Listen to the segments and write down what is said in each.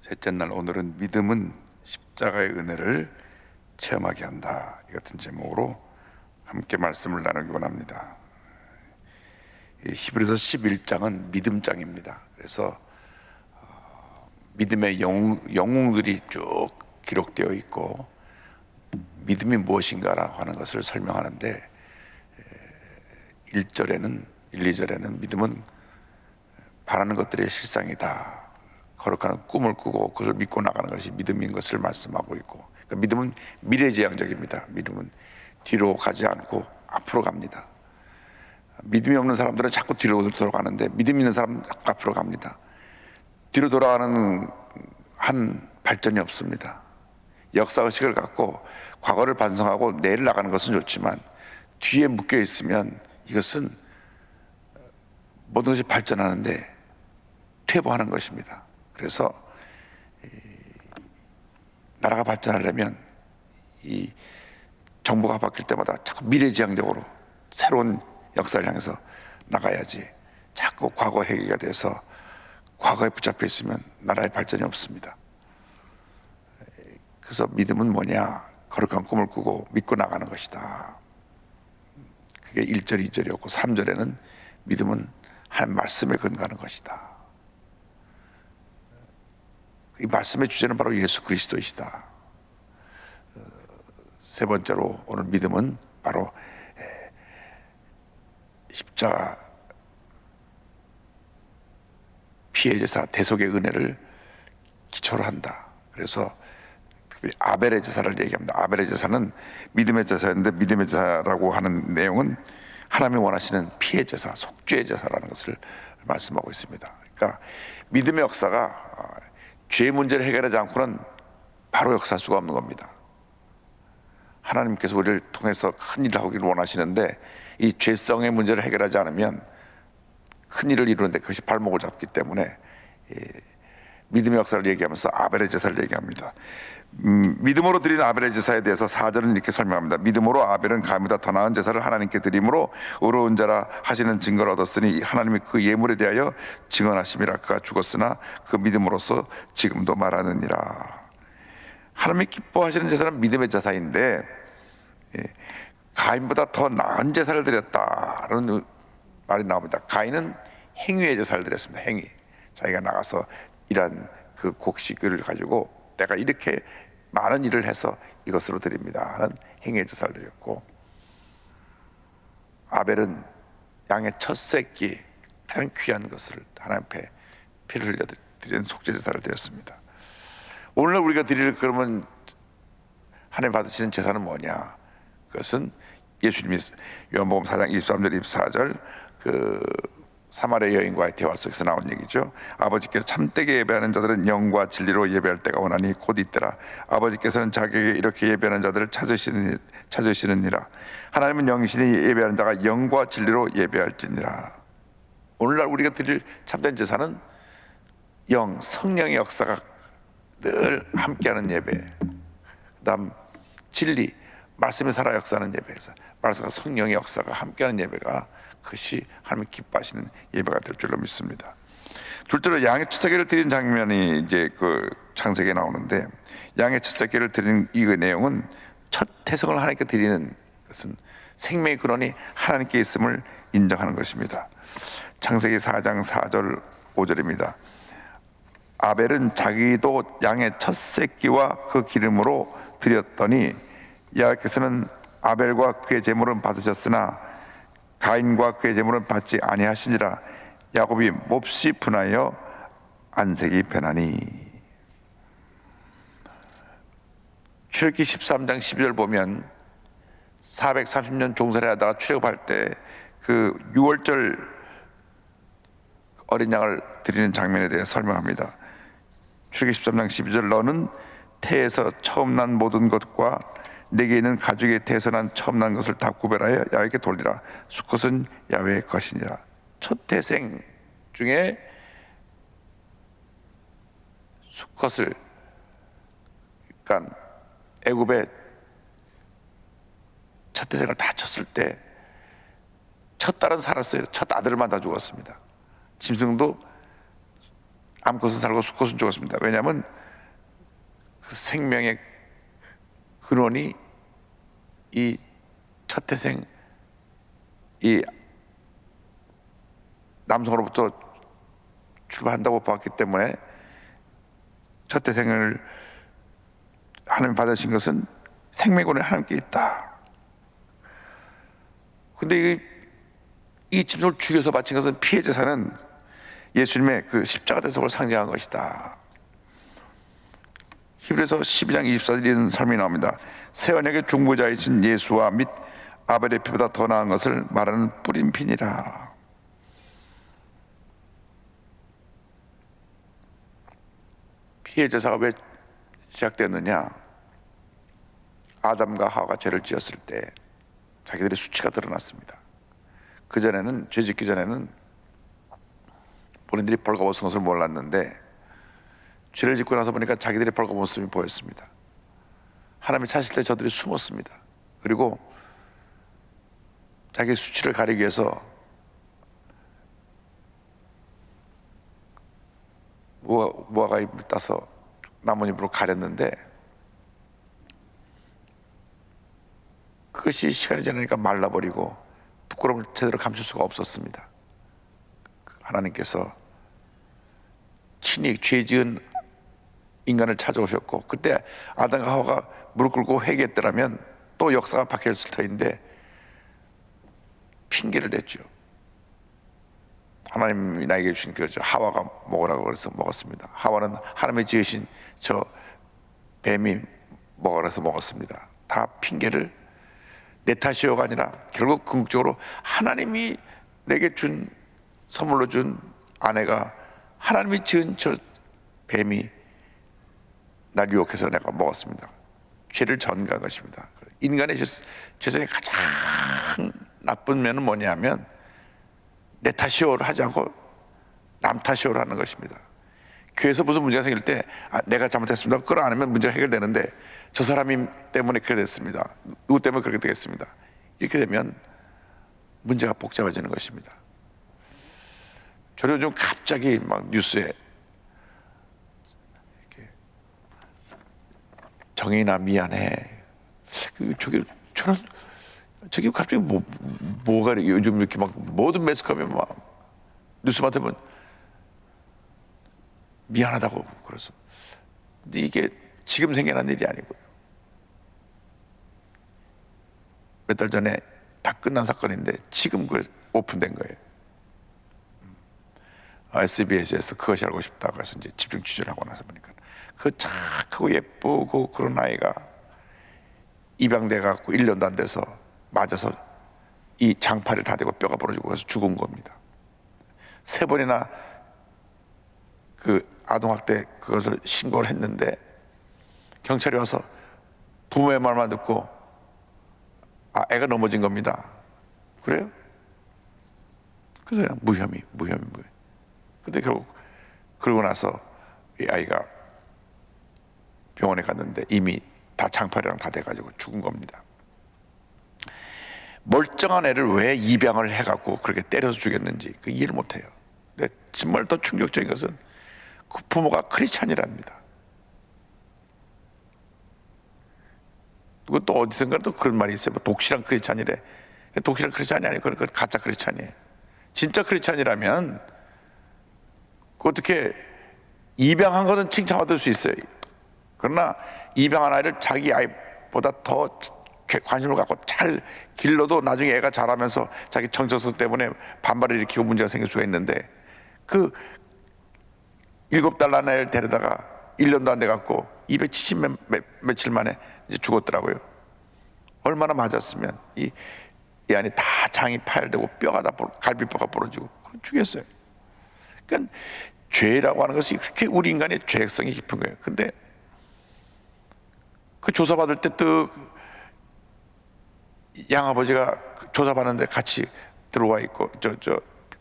셋째 날 오늘은 믿음은 십자가의 은혜를 체험하게 한다. 이 같은 제목으로 함께 말씀을 나누기 원합니다. 이 히브리서 11장은 믿음장입니다. 그래서 어, 믿음의 영웅, 영웅들이 쭉 기록되어 있고 믿음이 무엇인가라고 하는 것을 설명하는데 1절에는 1, 2절에는 믿음은 바라는 것들의 실상이다. 거룩한 꿈을 꾸고 그걸 믿고 나가는 것이 믿음인 것을 말씀하고 있고 그러니까 믿음은 미래지향적입니다. 믿음은 뒤로 가지 않고 앞으로 갑니다. 믿음이 없는 사람들은 자꾸 뒤로 돌아가는데 믿음 있는 사람은 자꾸 앞으로 갑니다. 뒤로 돌아가는 한 발전이 없습니다. 역사 의식을 갖고 과거를 반성하고 내일 나가는 것은 좋지만 뒤에 묶여 있으면 이것은 모든 것이 발전하는데 퇴보하는 것입니다. 그래서 이 나라가 발전하려면 이 정부가 바뀔 때마다 자꾸 미래지향적으로 새로운 역사를 향해서 나가야지 자꾸 과거 회귀가 돼서 과거에 붙잡혀 있으면 나라의 발전이 없습니다. 그래서 믿음은 뭐냐? 거룩한 꿈을 꾸고 믿고 나가는 것이다. 그게 1절, 2절이었고 3절에는 믿음은 하나님 말씀에 근거하는 것이다. 이 말씀의 주제는 바로 예수 그리스도이시다. 어, 세 번째로 오늘 믿음은 바로 에, 십자가 피해 제사 대속의 은혜를 기초로 한다. 그래서 특별히 아벨의 제사를 얘기합니다. 아벨의 제사는 믿음의 제사인데 믿음의 제사라고 하는 내용은 하나님이 원하시는 피해 제사, 속죄의 제사라는 것을 말씀하고 있습니다. 그러니까 믿음의 역사가 어, 죄 문제를 해결하지 않고는 바로 역사할 수가 없는 겁니다. 하나님께서 우리를 통해서 큰 일을 하기를 원하시는데 이 죄성의 문제를 해결하지 않으면 큰 일을 이루는데 그것이 발목을 잡기 때문에 예, 믿음의 역사를 얘기하면서 아벨의 제사를 얘기합니다. 음, 믿음으로 드리는 아벨의 제사에 대해서 사절은 이렇게 설명합니다. 믿음으로 아벨은 감보다 더 나은 제사를 하나님께 드림으로 의로운 자라 하시는 증거를 얻었으니 하나님이 그 예물에 대하여 증언하심이라 그가 죽었으나 그 믿음으로써 지금도 말하느니라. 하나님이 기뻐하시는 제사는 믿음의 제사인데 예, 가인보다 더 나은 제사를 드렸다는 말이 나옵니다. 가인은 행위의 제사를 드렸습니다. 행위. 자기가 나가서 일한 그 곡식을 가지고 내가 이렇게 많은 일을 해서 이것으로 드립니다. 하는 행위의 제사를 드렸고 아벨은 양의 첫 새끼 가장 귀한 것을 하나님 앞에 피를 흘려 드리는 속죄 제사를 드렸습니다. 오늘 우리가 드릴 그러면 하나님 받으시는 제사는 뭐냐? 그것은 예수님이 요한복음 4장 23절 24절 그 사마리아 여인과의 대화 속에서 나온 얘기죠. 아버지께서 참되게 예배하는 자들은 영과 진리로 예배할 때가 오나니 곧 있더라. 아버지께서는 자기에게 이렇게 예배하는 자들을 찾으시는 찾으시느니라. 하나님은 영이시니 예배하는 자가 영과 진리로 예배할지니라. 오늘날 우리가 드릴 참된 제사는 영 성령의 역사가 늘 함께하는 예배. 그다음 진리 말씀이 살아 역사하는 예배에서 말씀과 성령의 역사가 함께하는 예배가 그것이 하나님 기뻐하시는 예배가 될 줄로 믿습니다. 둘째로 양의 첫 새끼를 드린 장면이 이제 그 창세기에 나오는데 양의 첫 새끼를 드리는 이 내용은 첫 태생을 하나님께 드리는 것은 생명의 근원이 하나님께 있음을 인정하는 것입니다. 창세기 4장 4절 5절입니다. 아벨은 자기도 양의 첫 새끼와 그 기름으로 드렸더니 야께서는 아벨과 그의 제물은 받으셨으나 가인과 그의 제물은 받지 아니하시니라 야곱이 몹시 분하여 안색이 변하니 출애굽기 13장 12절 보면 430년 종살이 하다가 출애굽할 때 그 6월절 어린 양을 드리는 장면에 대해 설명합니다. 출애굽기 13장 12절 너는 태에서 처음 난 모든 것과 내게 있는 가죽의 태에서 난 처음 난 것을 다 구별하여 야외께 돌리라. 수컷은 야외의 것이니라. 첫 태생 중에 수컷을 그러니까 애굽의 첫 태생을 다 쳤을 때 첫 딸은 살았어요. 첫 아들만 다 죽었습니다. 짐승도 암컷은 살고 수컷은 죽었습니다. 왜냐하면 그 생명의 근원이 이첫 태생 이 남성으로부터 출발한다고 봤기 때문에 첫 태생을 하나님 받으신 것은 생명권에 하나님께 있다. 근데 이, 이 짐승을 죽여서 바친 것은 피해 제사는 예수님의 그 십자가 대속을 상징한 것이다. 히브리서 12장 24절 이런 설명이 나옵니다. 새 언약의 중보자이신 예수와 및 아벨의 피보다 더 나은 것을 말하는 피니라. 피해 제사가 왜 시작됐느냐? 아담과 하와가 죄를 지었을 때 자기들의 수치가 드러났습니다. 그 전에는 죄 짓기 전에는 본인들이 벌거벗은 것을 몰랐는데 죄를 짓고 나서 보니까 자기들이 벌거벗음이 보였습니다. 하나님이 찾을 때 저들이 숨었습니다. 그리고 자기 수치를 가리기 위해서 무화, 무화과 잎을 따서 나뭇잎으로 가렸는데 그것이 시간이 지나니까 말라버리고 부끄러움을 제대로 감출 수가 없었습니다. 하나님께서 친히 죄 지은 인간을 찾아오셨고 그때 아담과 하와가 무릎 꿇고 회개했더라면 또 역사가 바뀌었을 터인데 핑계를 댔죠. 하나님이 나에게 주신 그저 하와가 먹으라고 그래서 먹었습니다. 하와는 하나님의 지으신 저 뱀이 먹으라서 먹었습니다. 다 핑계를 내 탓이요가 아니라 결국 궁극적으로 하나님이 내게 준 선물로 준 아내가 하나님이 지은 저 뱀이 날 유혹해서 내가 먹었습니다. 죄를 전가한 것입니다. 인간의 죄- 죄성의 가장 나쁜 면은 뭐냐면 내 탓이요를 하지 않고 남 탓이요를 하는 것입니다. 교회에서 무슨 문제가 생길 때 아, 내가 잘못했습니다. 하면 문제가 해결되는데 저 사람이 때문에 그렇게 됐습니다. 누구 때문에 그렇게 되겠습니다. 이렇게 되면 문제가 복잡해지는 것입니다. 저는 요즘 갑자기 막 뉴스에 이렇게 정인아 미안해. 그 저기 저는 저기 갑자기 뭐 뭐가 이렇게 요즘 이렇게 막 모든 매스컴에 막 뉴스만 되면 미안하다고 그래서 이게 지금 생겨난 일이 아니고요. 몇 달 전에 다 끝난 사건인데 지금 그 오픈된 거예요. SBS에서 그것이 알고 싶다고 해서 이제 집중 취재를 하고 나서 보니까 그 착하고 예쁘고 그런 아이가 입양돼 갖고 1년도 안 돼서 맞아서 이 장파를 다 대고 뼈가 부러지고 그래서 죽은 겁니다. 세 번이나 그 아동학대 그것을 신고를 했는데 경찰이 와서 부모의 말만 듣고 아 애가 넘어진 겁니다. 그래요? 그래서 그냥 무혐의, 무혐의, 무혐의. 근데 결국 그러고 나서 이 아이가 병원에 갔는데 이미 다 장파리랑 다 돼가지고 죽은 겁니다. 멀쩡한 애를 왜 입양을 해갖고 그렇게 때려서 죽였는지 그 이해를 못해요. 근데 정말 더 충격적인 것은 그 부모가 크리스찬이랍니다. 그것도 어디선가 또 그런 말이 있어요. 뭐 독실한 크리스찬이래. 독실한 크리스찬이 아니고 그건 가짜 크리스찬이에요. 진짜 크리스찬이라면 그 어떻게 입양한 거는 칭찬받을 수 있어요. 그러나 입양한 아이를 자기 아이보다 더 관심을 갖고 잘 길러도 나중에 애가 자라면서 자기 정체성 때문에 반발을 일으키고 문제가 생길 수가 있는데 그 일곱 달난 애를 데려다가 1년도 안 돼 갖고 270 몇, 몇, 며칠 만에 이제 죽었더라고요. 얼마나 맞았으면 이, 이 안에 다 장이 파열되고 뼈가 다 갈비뼈가 부러지고 죽였어요. 그러니까 죄라고 하는 것이 그렇게 우리 인간의 죄성이 깊은 거예요. 근데 그 조사받을 때 또 양아버지가 그 조사받는데 같이 들어와 있고 저 저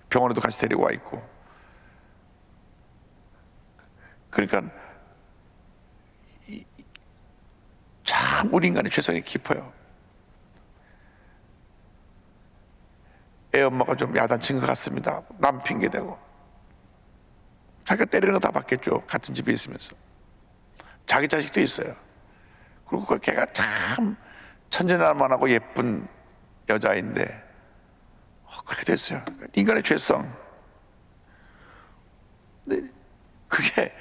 병원에도 같이 데리고 와 있고 그러니까 참 우리 인간의 죄성이 깊어요. 애 엄마가 좀 야단친 것 같습니다. 남 핑계 대고 자기가 때리는 거 다 받겠죠. 같은 집에 있으면서. 자기 자식도 있어요. 그리고 그 걔가 참 천진난만하고 예쁜 여자인데 어, 그렇게 됐어요. 인간의 죄성. 근데 그게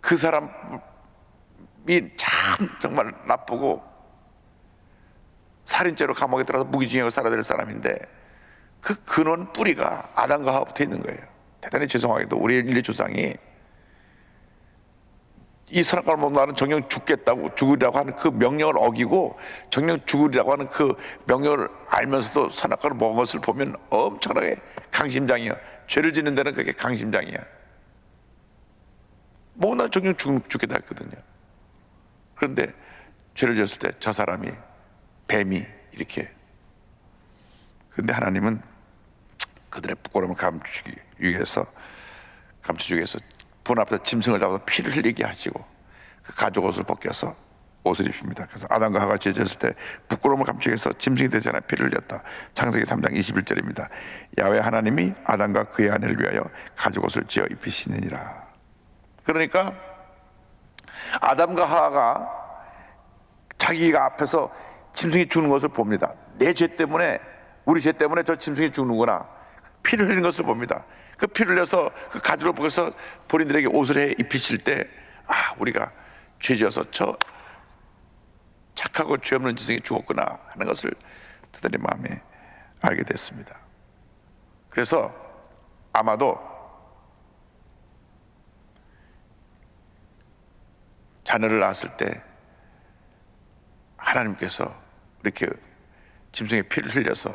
그 사람이 참 정말 나쁘고 살인죄로 감옥에 들어서 무기징역을 살아야 될 사람인데 그 근원 뿌리가 아담과 하와부터 있는 거예요. 대단히 죄송하게도 우리 인류 조상이 이 선악과를 먹는 나는 정령 죽겠다고 죽으리라고 하는 그 명령을 어기고 정령 죽으리라고 하는 그 명령을 알면서도 선악과를 먹은 것을 보면 엄청나게 강심장이야. 죄를 짓는 데는 그게 강심장이야. 뭐나 정령 죽, 죽겠다 했거든요. 그런데 죄를 지었을 때 저 사람이 뱀이 이렇게 근데 하나님은 그들의 부끄러움을 감추기 위해서 감추기 위해서 분 앞에서 짐승을 잡아서 피를 흘리게 하시고 그 가죽 옷을 벗겨서 옷을 입힙니다. 그래서 아담과 하가 죄졌을 때 부끄러움을 감추기 위해서 짐승이 되지 않아 피를 흘렸다. 창세기 3장 21절입니다. 야외 하나님이 아담과 그의 아내를 위하여 가죽 옷을 지어 입히시느니라. 그러니까 아담과 하하가 자기가 앞에서 짐승이 죽는 것을 봅니다. 내 죄 때문에 우리 죄 때문에 저 짐승이 죽는구나. 피를 흘리는 것을 봅니다. 그 피를 흘려서 그 가죽을 벗어서 본인들에게 옷을 해 입히실 때, 아 우리가 죄지어서 저 착하고 죄 없는 짐승이 죽었구나 하는 것을 그들의 마음에 알게 됐습니다. 그래서 아마도 자녀를 낳았을 때 하나님께서 이렇게 짐승의 피를 흘려서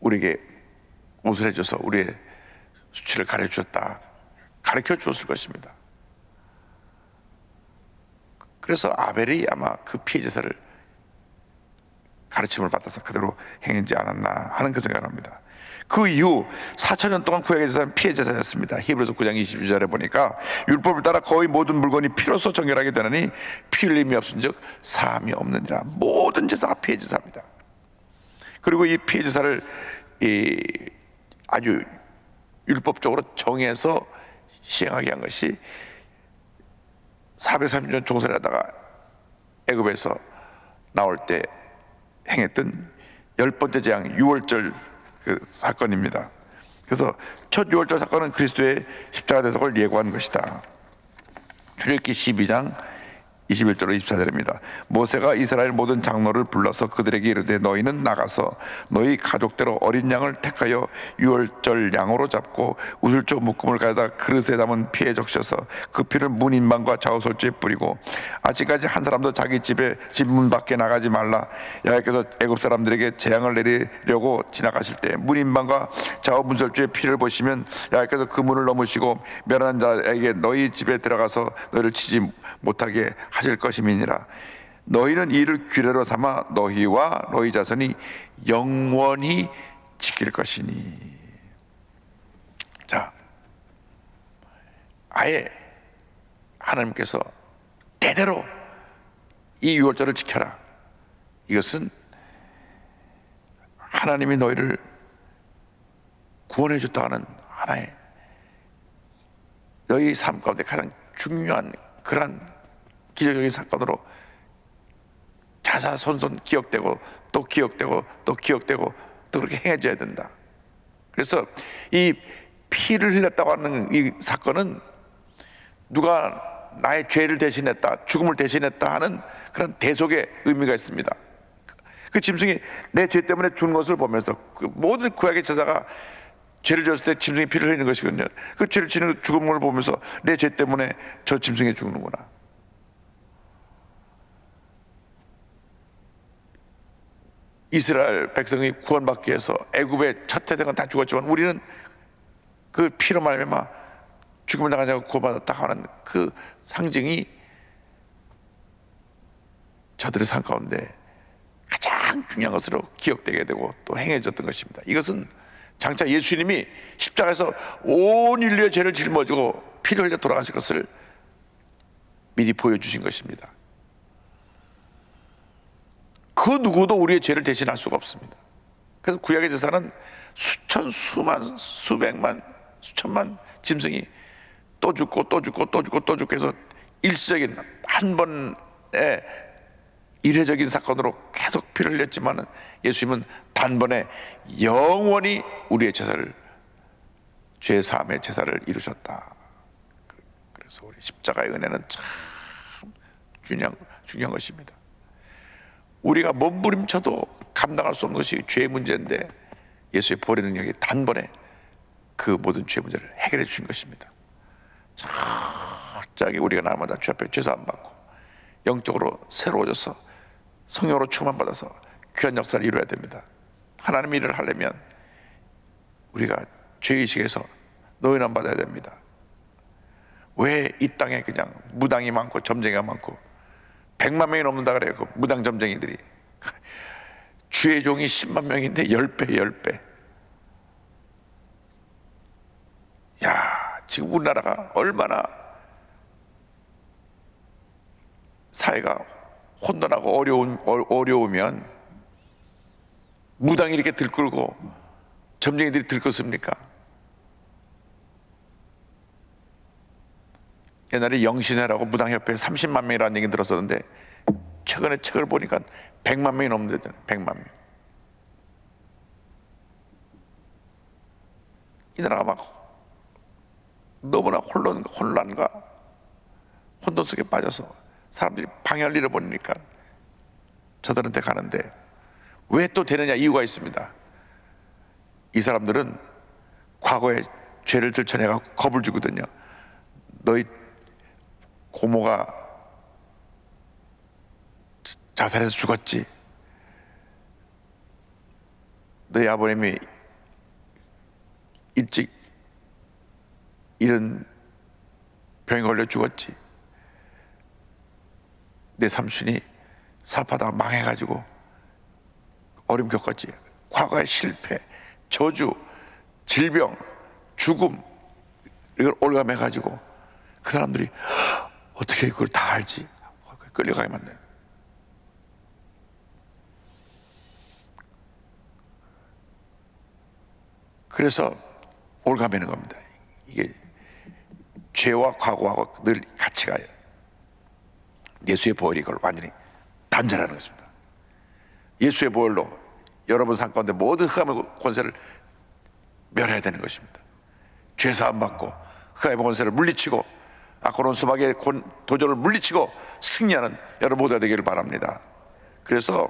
우리에게 옷을 해줘서 우리의 수치를 가르쳐 주었다. 가르쳐 주었을 것입니다. 그래서 아벨이 아마 그 피해 제사를 가르침을 받아서 그대로 행했지 않았나 하는 그 생각을 합니다. 그 이후 4천년 동안 구약의 제사는 피해 제사였습니다. 히브리서 9장 22절에 보니까 율법을 따라 거의 모든 물건이 피로서 정결하게 되느니 피 흘림이 없은즉 사함이 없느니라. 모든 제사가 피해 제사입니다. 그리고 이 피해 제사를 이 아주 율법적으로 정해서 시행하게 한 것이 430년 종살이 하다가 애굽에서 나올 때 행했던 열 번째 재앙 6월절 그 사건입니다. 그래서 첫 6월절 사건은 그리스도의 십자가 대속을 예고한 것이다. 출애굽기 12장 21절로 24절입니다. 모세가 이스라엘 모든 장로를 불러서 그들에게 이르되 너희는 나가서 너희 가족대로 어린 양을 택하여 유월절 양으로 잡고 우슬조 묶음을 가져다 그릇에 담은 피에 적셔서 그 피를 문 인방과 좌우설주에 뿌리고 아직까지 한 사람도 자기 집에 집문 밖에 나가지 말라 야훼께서 애굽 사람들에게 재앙을 내리려고 지나가실 때 문 인방과 좌우 문설주의 피를 보시면 야훼께서 그 문을 넘으시고 멸한 자에게 너희 집에 들어가서 너희를 치지 못하게 하실 것임이니라. 너희는 이를 규례로 삼아 너희와 너희 자손이 영원히 지킬 것이니. 자, 아예 하나님께서 대대로 이 유월절을 지켜라. 이것은 하나님이 너희를 구원해 줬다 하는 하나의 너희 삶 가운데 가장 중요한 그러한 기적적인 사건으로 자사손손 기억되고 또 기억되고 또 기억되고 또 그렇게 행해져야 된다. 그래서 이 피를 흘렸다고 하는 이 사건은 누가 나의 죄를 대신했다, 죽음을 대신했다 하는 그런 대속의 의미가 있습니다. 그 짐승이 내 죄 때문에 죽는 것을 보면서 그 모든 구약의 제사가 죄를 지었을 때 짐승이 피를 흘리는 것이거든요. 그 죄를 지는 죽음을 보면서 내 죄 때문에 저 짐승이 죽는구나. 이스라엘 백성이 구원받기 위해서 애굽의 첫 태생은 다 죽었지만 우리는 그 피로 말미암아 죽음을 당하자고 구원받았다 하는 그 상징이 저들의 삶 가운데 가장 중요한 것으로 기억되게 되고 또 행해졌던 것입니다. 이것은 장차 예수님이 십자가에서 온 인류의 죄를 짊어지고 피를 흘려 돌아가실 것을 미리 보여주신 것입니다. 그 누구도 우리의 죄를 대신할 수가 없습니다. 그래서 구약의 제사는 수천, 수만, 수백만, 수천만 짐승이 또 죽고 또 죽고 또 죽고 또 죽고 해서 일시적인 한 번의 일회적인 사건으로 계속 피를 흘렸지만은 예수님은 단번에 영원히 우리의 제사를 죄 사함의 제사를 이루셨다. 그래서 우리 십자가의 은혜는 참 중요한 중요한 것입니다. 우리가 몸부림쳐도 감당할 수 없는 것이 죄의 문제인데 예수의 보혈의 능력이 단번에 그 모든 죄 문제를 해결해 주신 것입니다. 갑자기 우리가 날마다 주 앞에 죄사함 받고 영적으로 새로워져서 성령으로 충만 받아서 귀한 역사를 이루어야 됩니다. 하나님 일을 하려면 우리가 죄의식에서 노인함 받아야 됩니다. 왜 이 땅에 그냥 무당이 많고 점쟁이가 많고 백만 명이 넘는다 그래요. 그 무당 점쟁이들이 주의 종이 10만 명인데 10배 10배. 야, 지금 우리나라가 얼마나 사회가 혼돈하고 어려운 어- 어려우면 무당이 이렇게 들끓고 점쟁이들이 들끓습니까? 옛날에 영신회라고 무당협회에 30만 명이라는 얘기 들었었는데 최근에 책을 보니까 100만 명이 넘는데 100만 명. 이 나라가 막 너무나 혼란, 혼란과 혼돈 속에 빠져서 사람들이 방향을 잃어버리니까 저들한테 가는데 왜 또 되느냐 이유가 있습니다. 이 사람들은 과거에 죄를 들춰내가 겁을 주거든요. 너희 고모가 자살해서 죽었지. 너희 아버님이 일찍 이런 병에 걸려 죽었지. 내 삼촌이 사업하다가 망해가지고 어려움 겪었지. 과거의 실패, 저주, 질병, 죽음 이걸 올감해가지고 그 사람들이 어떻게 그걸 다 알지? 끌려가게 만든. 그래서 올가매는 겁니다. 이게 죄와 과거하고 늘 같이 가요. 예수의 보혈이 이걸 완전히 단절하는 것입니다. 예수의 보혈로 여러분 삶 가운데 모든 흑암의 권세를 멸해야 되는 것입니다. 죄사함 받고 흑암의 권세를 물리치고 아코론 수박의 곤- 도전을 물리치고 승리하는 여러분 모두가 되기를 바랍니다. 그래서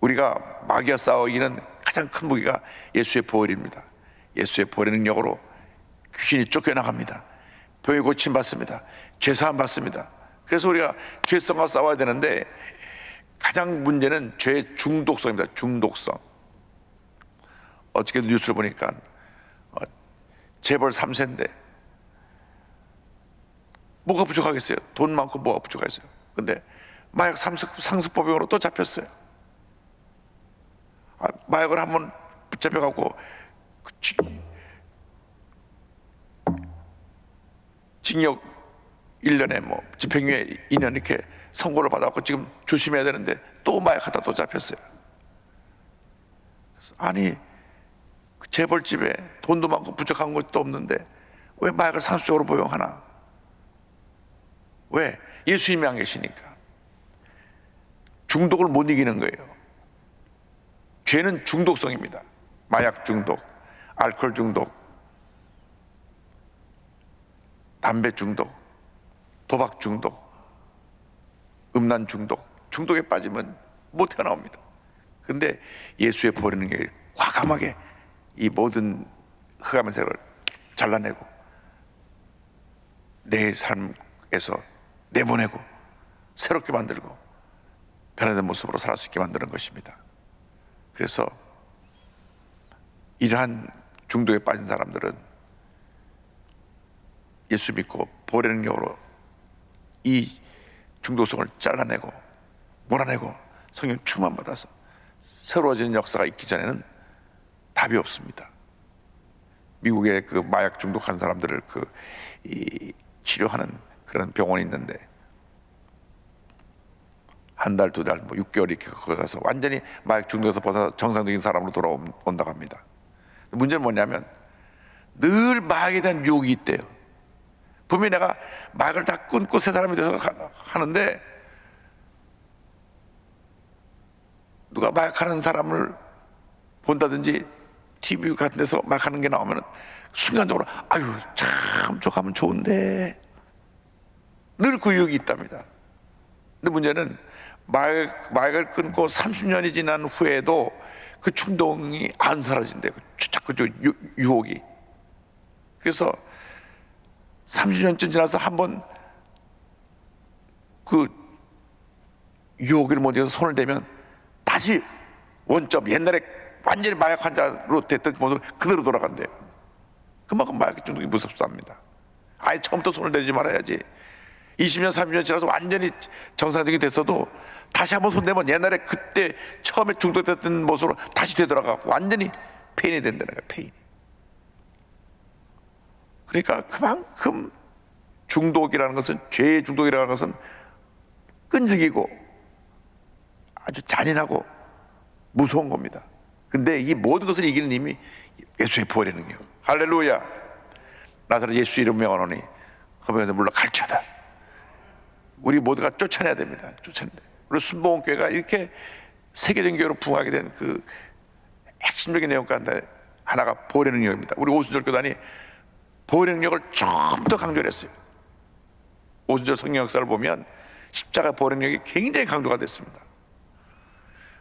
우리가 마귀와 싸워 이기는 가장 큰 무기가 예수의 보혈입니다. 예수의 보혈의 능력으로 귀신이 쫓겨나갑니다. 병이 고침 받습니다. 죄사함 받습니다. 그래서 우리가 죄성과 싸워야 되는데 가장 문제는 죄의 중독성입니다. 중독성. 어저께 뉴스를 보니까 어, 재벌 3세인데 뭐가 부족하겠어요? 돈 많고 뭐가 부족하겠어요? 근데 마약 상습, 상습법용으로 또 잡혔어요. 아, 마약을 한번 붙잡혀갖고 그 지- 징역 1년에 뭐 집행유예 2년 이렇게 선고를 받았고 지금 조심해야 되는데 또 마약하다 또 잡혔어요. 아니 그 재벌집에 돈도 많고 부족한 것도 없는데 왜 마약을 상습적으로 보용하나? 왜? 예수님이 안 계시니까. 중독을 못 이기는 거예요. 죄는 중독성입니다. 마약 중독, 알코올 중독, 담배 중독, 도박 중독, 음란 중독, 중독에 빠지면 못 태어나옵니다. 근데 예수의 버리는 게 과감하게 이 모든 흑암의 색을 잘라내고 내 삶에서 내보내고 새롭게 만들고 변화된 모습으로 살수 있게 만드는 것입니다. 그래서 이러한 중독에 빠진 사람들은 예수 믿고 보혈의 능력으로 이 중독성을 잘라내고 몰아내고 성령 충만 받아서 새로워지는 역사가 있기 전에는 답이 없습니다. 미국의 그 마약 중독한 사람들을 그이 치료하는 그런 병원이 있는데 한 달, 두 달, 뭐 6개월 이렇게 거기 가서 완전히 마약 중독에서 벗어 정상적인 사람으로 돌아온다고 합니다. 문제는 뭐냐면 늘 마약에 대한 유혹이 있대요. 분명히 내가 마약을 다 끊고 새 사람이 돼서 가- 하는데 누가 마약하는 사람을 본다든지 TV 같은 데서 마약하는 게 나오면 순간적으로 아유 참 저거 하면 좋은데 늘 그 유혹이 있답니다. 근데 문제는 마약, 마약을 끊고 30년이 지난 후에도 그 충동이 안 사라진대요. 자꾸 저 유, 유혹이. 그래서 30년쯤 지나서 한번 그 유혹을 못 이겨서 손을 대면 다시 원점 옛날에 완전히 마약 환자로 됐던 모습 그대로 돌아간대요. 그만큼 마약 중독이 무섭습니다. 아예 처음부터 손을 대지 말아야지. 20년, 30년 지나서 완전히 정상적이 됐어도 다시 한번 손대면 옛날에 그때 처음에 중독됐던 모습으로 다시 되돌아가고 완전히 페인이 된다는 거야, 페인이. 그러니까 그만큼 중독이라는 것은 죄의 중독이라는 것은 끈질기고 아주 잔인하고 무서운 겁니다. 근데 이 모든 것을 이기는 힘이 예수의 부활의 능력. 할렐루야. 나사렛 예수 이름 명하노니 허명에서 물러 갈쳐다. 우리 모두가 쫓아내야 됩니다. 쫓아내야 돼. 우리 순복음교회가 이렇게 세계적인 교회로 부흥하게 된 그 핵심적인 내용 가운데 하나가 보혈의 능력입니다. 우리 오순절 교단이 보혈의 능력을 좀더 강조를 했어요. 오순절 성경 역사를 보면 십자가 보혈의 능력이 굉장히 강조가 됐습니다.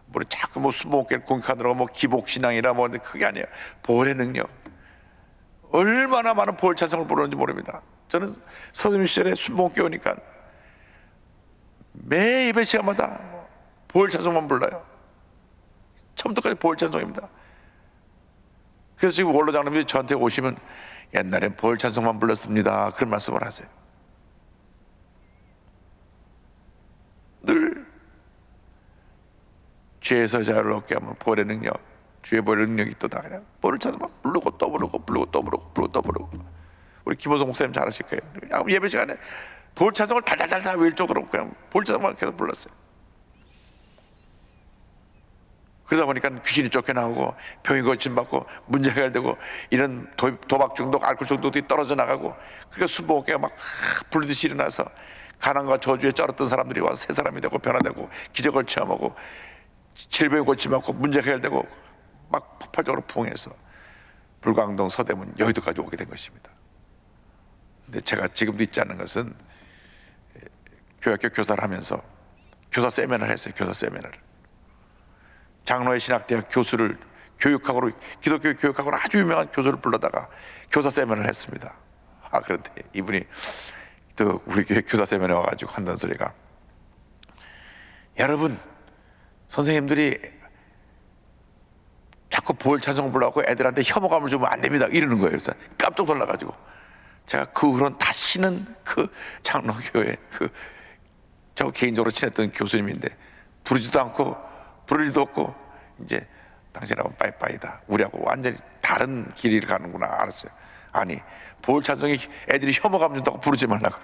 뭐 자꾸 뭐 순복음교회를 공격하느라고 뭐 기복신앙이라 뭐 근데 그게 아니에요. 보혈의 능력. 얼마나 많은 보혈 찬송을 부르는지 모릅니다. 저는 서점 시절에 순복음교회 오니까 매 예배 시간마다 뭐 보혈 찬송만 불러요. 처음부터까지 보혈 찬송입니다. 그래서 지금 원로 장로님이 저한테 오시면 옛날엔 보혈 찬송만 불렀습니다. 그런 말씀을 하세요. 늘 죄에서 자유를 얻게 하면 보혈의 능력, 주의 보혈의 능력이 있다 그냥 보혈 찬송만 부르고 또 부르고 부르고 또 부르고 부르고 또 부르고 우리 김호성 목사님 잘 아실 거예요. 예배 시간에 찬송을 달달달달 외울 정도로 그냥 찬송만 계속 불렀어요. 그러다 보니까 귀신이 쫓겨나오고 병이 고침받고 문제 해결되고 이런 도, 도박 중독, 알코올 중독이 떨어져 나가고 그러니까 순복음교가 막 불듯이 일어나서 가난과 저주에 쩔었던 사람들이 와서 새 사람이 되고 변화되고 기적을 체험하고 질병이 고침받고 문제 해결되고 막 폭발적으로 부흥해서 불광동 서대문 여의도까지 오게 된 것입니다. 근데 제가 지금도 잊지 않는 것은 교학교 교사를 하면서 교사 세미나를 했어요. 교사 세미나를. 장로의 신학대학 교수를 교육학으로 기독교 교육학으로 아주 유명한 교수를 불러다가 교사 세미나를 했습니다. 아 그런데 이분이 또 우리 교회 교사 세미나에 와가지고 한다는 소리가 여러분 선생님들이 자꾸 보혈 찬송을 불러갖고 애들한테 혐오감을 주면 안 됩니다 이러는 거예요. 그래서 깜짝 놀라가지고 제가 그 후로는 다시는 그 장로교회 그 저 개인적으로 친했던 교수님인데 부르지도 않고 부를 일도 없고 이제 당신하고 빠이빠이다. 우리하고 완전히 다른 길을 가는구나 알았어요. 아니 보혈 찬송이 애들이 혐오감 준다고 부르지 말라고.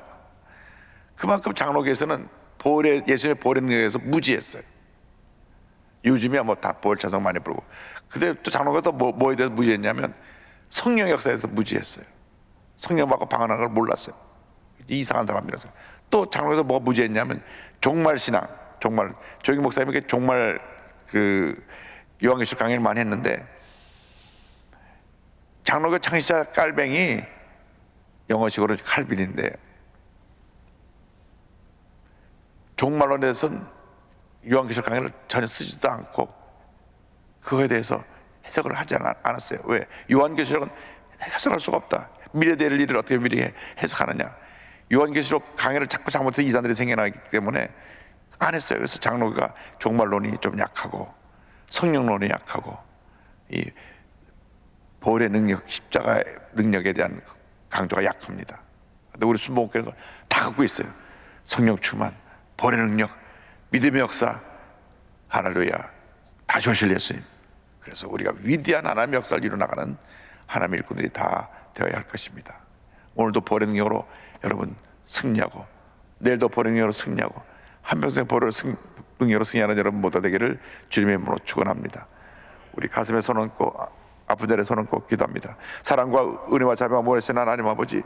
그만큼 장로교에서는 보혈의 예수님의 보혈의 능력에서 무지했어요. 요즘이야 뭐 다 보혈 찬송 많이 부르고. 근데 또 장로가 또 뭐, 뭐에 대해서 무지했냐면 성령 역사에서 무지했어요. 성령 받고 방언하는 걸 몰랐어요. 이상한 사람이라서. 또 장로에서 뭐가 무지했냐면 종말 신앙, 종말 조기 목사님에게 종말 그 요한계시록 강의를 많이 했는데 장로교 창시자 깔뱅이 영어식으로 칼빈인데 종말론에 대해서는 요한계시록 강의를 전혀 쓰지도 않고 그거에 대해서 해석을 하지 않- 않았어요. 왜? 요한계시록은 해석할 수가 없다. 미래 될 일을 어떻게 미리 해- 해석하느냐. 요한계시록 강의를 자꾸 잘못해서 이단들이 생겨나기 때문에 안 했어요. 그래서 장로가 종말론이 좀 약하고 성령론이 약하고 이 보혈의 능력, 십자가의 능력에 대한 강조가 약합니다. 근데 우리 순복음교회는 다 갖고 있어요. 성령 충만, 보혈의 능력, 믿음의 역사, 할렐루야, 다시 오실 예수님. 그래서 우리가 위대한 하나님의 역사를 이루나가는 하나님의 일꾼들이 다 되어야 할 것입니다. 오늘도 보혈의 능력으로 여러분 승리하고 내일도 능력으로 승리하고 한평생 보혈의 승- 능력으로 승리하는 여러분 모두 되기를 주님의 이름으로 축원합니다. 우리 가슴에 손 얹고 아- 아픈 자리에 손 얹고 기도합니다. 사랑과 은혜와 자비와 모래신 하나님 아버지